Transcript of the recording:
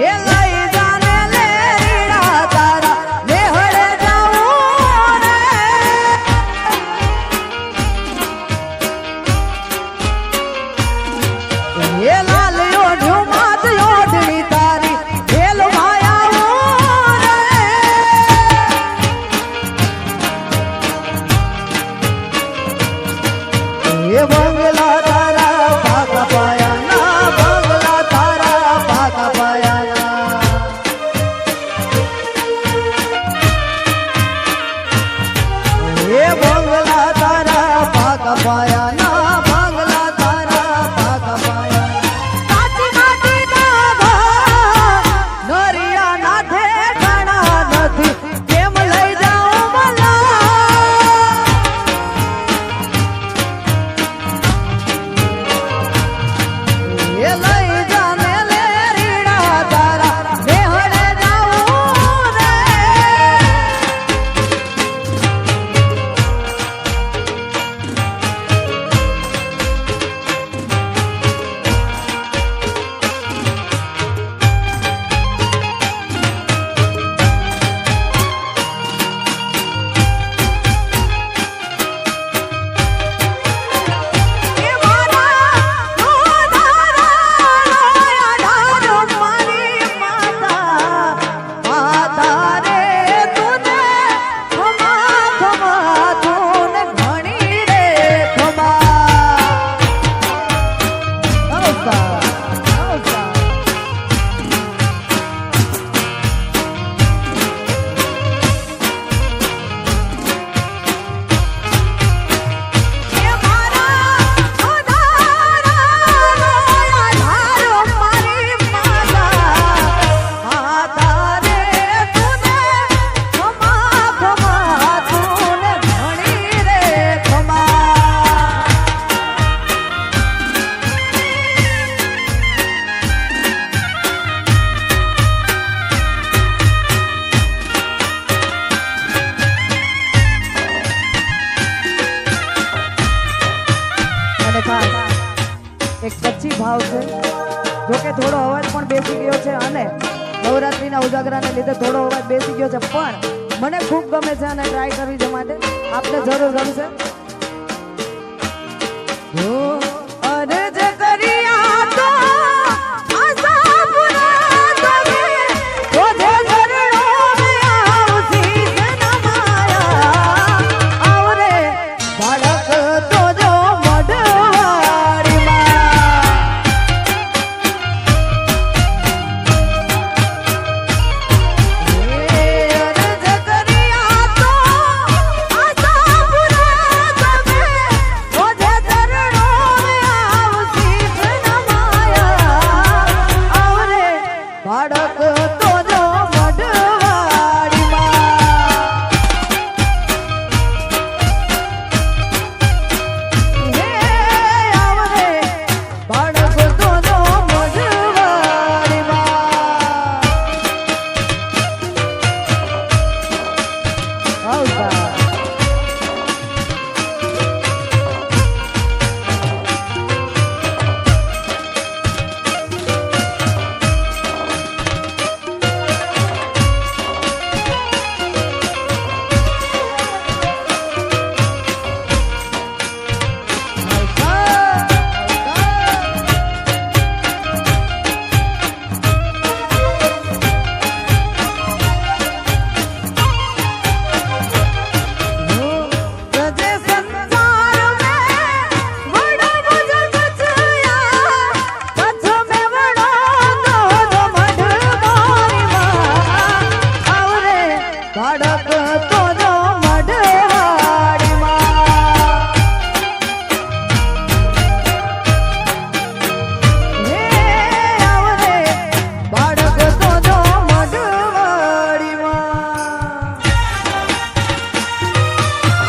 Yeah. એક કચ્છી ભાવ છે. જોકે થોડો અવાજ પણ બેસી ગયો છે અને નવરાત્રિના ઉજાગરાને લીધે થોડો અવાજ બેસી ગયો છે. પણ મને ખૂબ ગમે છે અને ટ્રાય કરવી છે માટે. આપને જરૂર ગમશે. તો